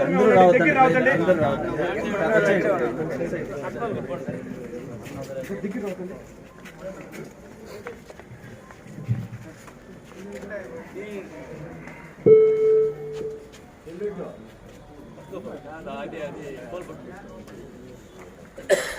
అందరూ రావద్దండి అందరూ రావద్దండి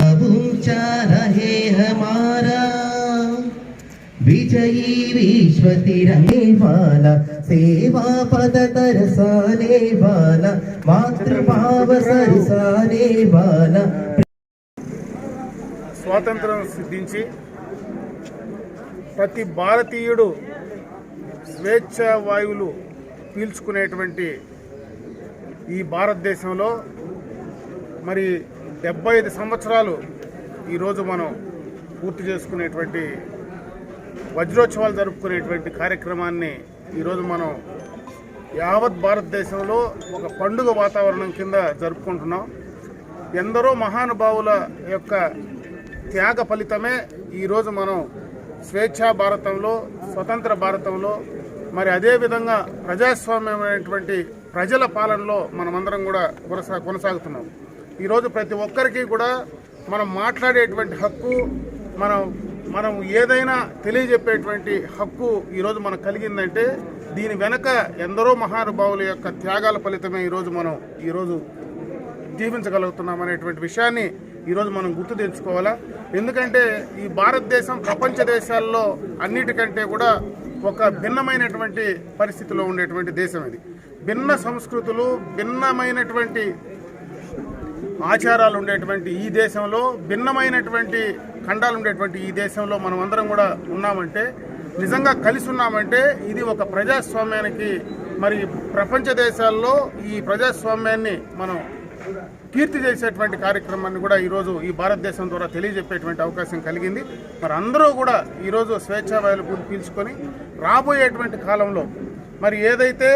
अब ऊंचा रहे हमारा विजयी विश्व तिरंगे वाला सेवा पद तरसाने वाला मातृभाव सरसाने वाला స్వాతంత్రం సిద్ధించి ప్రతి భారతీయుడు స్వేచ్ఛ వాయువులు పీల్చుకునేటువంటి ఈ భారతదేశంలో మరి డెబ్బై ఐదు సంవత్సరాలు ఈరోజు మనం పూర్తి చేసుకునేటువంటి వజ్రోత్సవాలు జరుపుకునేటువంటి కార్యక్రమాన్ని ఈరోజు మనం యావత్ భారతదేశంలో ఒక పండుగ వాతావరణం కింద జరుపుకుంటున్నాం. ఎందరో మహానుభావుల యొక్క త్యాగ ఫలితమే ఈరోజు మనం స్వేచ్ఛా భారతంలో స్వతంత్ర భారతంలో మరి అదేవిధంగా ప్రజాస్వామ్యమైనటువంటి ప్రజల పాలనలో మనమందరం కూడా కొనసా కొనసాగుతున్నాం. ఈరోజు ప్రతి ఒక్కరికి కూడా మనం మాట్లాడేటువంటి హక్కు మనం మనం ఏదైనా తెలియజెప్పేటువంటి హక్కు ఈరోజు మనకు కలిగిందంటే దీని వెనక ఎందరో మహానుభావుల యొక్క త్యాగాల ఫలితమే ఈరోజు మనం ఈరోజు జీవించగలుగుతున్నాం అనేటువంటి విషయాన్ని ఈరోజు మనం గుర్తు తెచ్చుకోవాలా? ఎందుకంటే ఈ భారతదేశం ప్రపంచ దేశాల్లో అన్నిటికంటే కూడా ఒక భిన్నమైనటువంటి పరిస్థితిలో ఉండేటువంటి దేశం ఇది. భిన్న సంస్కృతులు భిన్నమైనటువంటి ఆచారాలు ఉండేటువంటి ఈ దేశంలో భిన్నమైనటువంటి ఖండాలు ఉండేటువంటి ఈ దేశంలో మనం అందరం కూడా ఉన్నామంటే నిజంగా కలిసి ఉన్నామంటే ఇది ఒక ప్రజాస్వామ్యానికి మరి ప్రపంచ దేశాల్లో ఈ ప్రజాస్వామ్యాన్ని మనం కీర్తి చేసేటువంటి కార్యక్రమాన్ని కూడా ఈరోజు ఈ భారతదేశం ద్వారా తెలియజెప్పేటువంటి అవకాశం కలిగింది. మరి అందరూ కూడా ఈరోజు స్వేచ్ఛావాయులు పీల్చుకొని రాబోయేటువంటి కాలంలో మరి ఏదైతే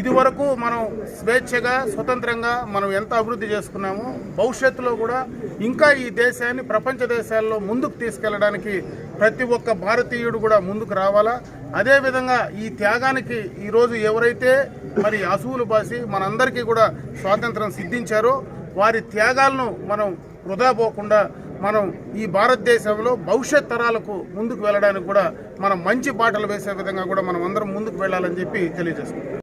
ఇదివరకు మనం స్వేచ్ఛగా స్వతంత్రంగా మనం ఎంత అభివృద్ధి చేసుకున్నామో భవిష్యత్తులో కూడా ఇంకా ఈ దేశాన్ని ప్రపంచ దేశాల్లో ముందుకు తీసుకెళ్ళడానికి ప్రతి ఒక్క భారతీయుడు కూడా ముందుకు రావాలా? అదేవిధంగా ఈ త్యాగానికి ఈరోజు ఎవరైతే మరి అసువులు బాసి మనందరికీ కూడా స్వాతంత్రం సిద్ధించారో వారి త్యాగాలను మనం వృధా పోకుండా మనం ఈ భారతదేశంలో భవిష్యత్ తరాలకు ముందుకు వెళ్ళడానికి కూడా మనం మంచి బాటలు వేసే విధంగా కూడా మనం అందరం ముందుకు వెళ్ళాలని చెప్పి తెలియజేస్తున్నాం.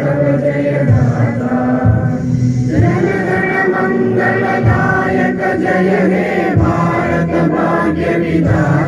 तव जय हे भारत भाग्यविधा